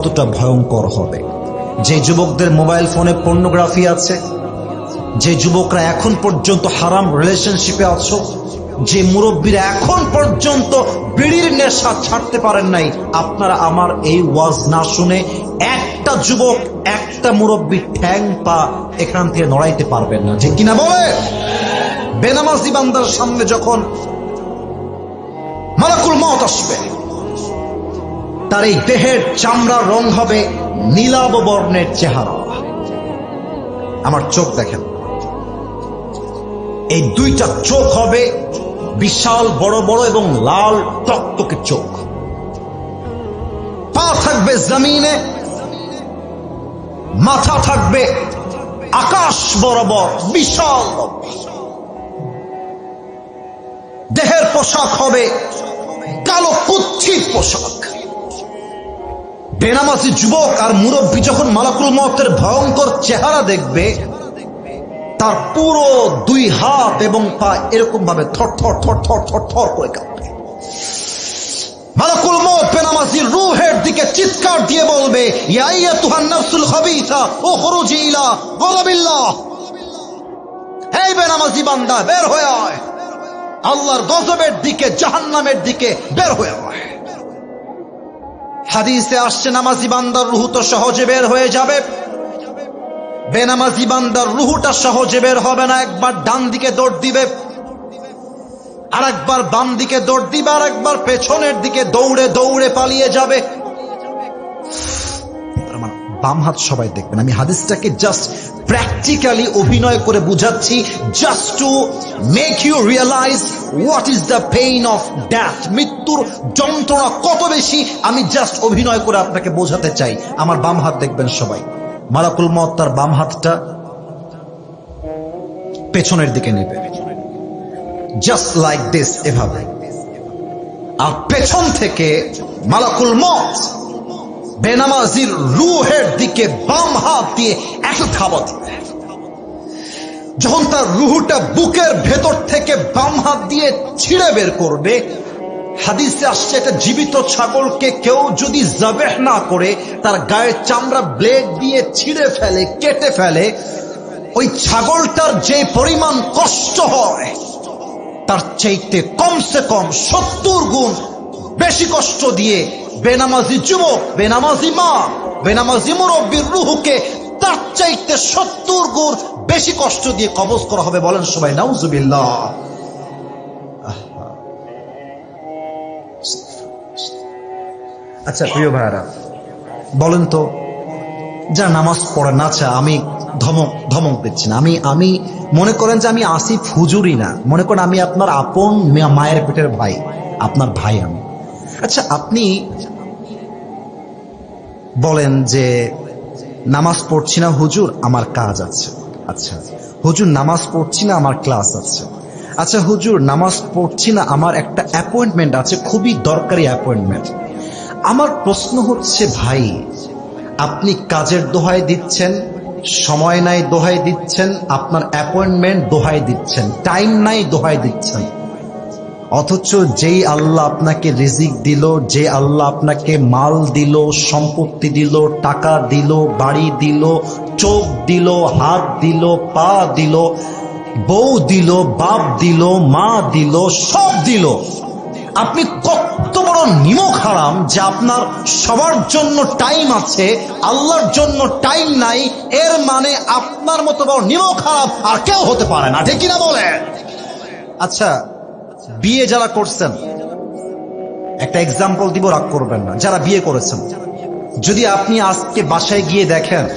কতটা ভয়ঙ্কর হবে? যে যুবকদের মোবাইল ফোনে পর্নোগ্রাফি আছে, যে যুবকরা এখন পর্যন্ত হারাম রিলেশনশিপে আছো, যে মুরব্বীরা এখন পর্যন্ত বিড়ির নেশা ছাড়তে পারেন নাই, আপনারা আমার এই ওয়াজ না শুনে একটা যুবক, একটা মুরব্বী ঠ্যাং পা এখান থেকে নড়াইতে পারবেন না। যে কিনা বলে? বেনামাজি বান্দার সামনে যখন মালাকুল মত আসবে তার এই দেহের চামড়ার রং হবে নীলাব বর্ণের চেহারা। আমার চোখ দেখেন। এই দুইটা চোখ হবে বিশাল, বড় বড় এবং লাল টকটকে চোখ। পা থাকবে জমিনে, মাথা থাকবে আকাশ বরাবর, বিশাল। দেহের পোশাক হবে কালো কুচ্ছিত পোশাক। বেনামাজি যুবক আর মুরব্বী যখন মালাকুল মতের ভয়ঙ্কর চেহারা দেখবে, তার পুরো দুই হাত এবং পা এরকম ভাবে থর থর থর থর থর থর করে কাঁপবে। আল্লাহর গজবের দিকে, জাহান্নামের দিকে বের হয়ে হাদিসে আসছে, নামাজি বান্দার রুহু তো সহজে বের হয়ে যাবে। বেনামাজি বান্দার রুহুটা সহজে বের হবে না, একবার ডান দিকে দৌড় দিবে আর একবার বাম দিকে দৌড় দিবে আর একবার পেছনের দিকে দৌড়ে দৌড়ে পালিয়ে যাবে। বাম হাত সবাই দেখবেন। আমি হাদিসটাকে জাস্ট প্র্যাকটিক্যালি অভিনয় করে বুঝাচ্ছি just to make you realise what is the pain of death মৃত্যুর যন্ত্রণা কত বেশি, আমি জাস্ট অভিনয় করে আপনাকে বোঝাতে চাই। আমার বাম হাত দেখবেন সবাই। মালাকুল মত তার বাম হাতটা পেছনের দিকে নেবে। জাস্ট লাইক দিস এভাবে। আর পেছন থেকে মালাকুল মত বেনামাজির রুহের দিকে বাম হাত দিয়ে একটা থাবা দিবে যখন তার রুহুটা বুকের ভেতর থেকে বাম হাত দিয়ে ছিঁড়ে বের করবে, হাদিসে আসছে একটা জীবিত ছাগলকে কেউ যদি জাবেহ না করে, তার গায়ের চামড়া ব্লেড দিয়ে ছিঁড়ে ফেলে, কেটে ফেলে, ওই ছাগলটার যে পরিমাণ কষ্ট হয়, তার চাইতে কমসে কম সত্তর গুণ বেশি কষ্ট দিয়ে বেনামাজি যুবক, বেনামাজি মা, বেনামাজি মুরব্বীর রুহুকে তার চাইতে সত্তর গুণ বেশি কষ্ট দিয়ে কবজ করা হবে বলেন সবাই, নাউজুবিল্লাহ। আচ্ছা প্রিয় ভাইয়ারা, বলেন তো, যা নামাজ পড়ে না আচ্ছা আমি ধমক ধমক দিচ্ছি না। আমি আমি মনে করেন যে আমি আসিফ হুজুরি না। মনে করেন আমি আপনার আপন মায়ের পেটের ভাই, আপনার ভাই আমি। আচ্ছা আপনি বলেন যে নামাজ পড়ছি না, হুজুর, আমার কাজ আছে। আচ্ছা হুজুর, নামাজ পড়ছি না, আমার ক্লাস আছে। আচ্ছা হুজুর, নামাজ পড়ছি না, আমার একটা অ্যাপয়েন্টমেন্ট আছে, খুবই দরকারি অ্যাপয়েন্টমেন্ট। আমার প্রশ্ন হচ্ছে, ভাই, আপনি কাজের দোহাই দিচ্ছেন, সময় নাই দোহাই দিচ্ছেন, আপনার অ্যাপয়েন্টমেন্ট দোহাই দিচ্ছেন, টাইম নাই দোহাই দিচ্ছেন। অথচ যেই আল্লাহ আপনাকে রিজিক দিল, যে আল্লাহ আপনাকে মাল দিল, সম্পত্তি দিল, টাকা দিল, বাড়ি দিল, চোখ দিল, হাত দিল, পা দিল, বউ দিল, বাপ দিল, মা দিল, সব দিল। আপনি কত বড় নিমক হারাম যে আপনার সবার জন্য টাইম আছে, আল্লাহর জন্য টাইম নাই, এর মানে আপনার মতো বড় নিমক হারাম আর কেউ হতে পারে না। ঠিক কিনা বলে আচ্ছা বিয়ে যারা করছেন, একটা এক্সাম্পল দিব, রাগ করবেন না। যারা বিয়ে করেছেন, যদি আপনি আজকে বাসায় গিয়ে দেখেন,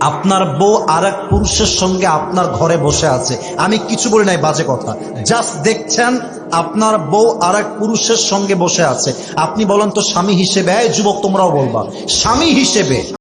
আপনার বউ আর এক পুরুষের সঙ্গে আপনার ঘরে বসে আছে। আমি কিছু বলি নাই, বাজে কথা। জাস্ট দেখছেন, আপনার বউ আর এক পুরুষের সঙ্গে বসে আছে। আপনি বলেন তো স্বামী হিসেবে যুবক, তোমরাও বলবা। স্বামী হিসেবে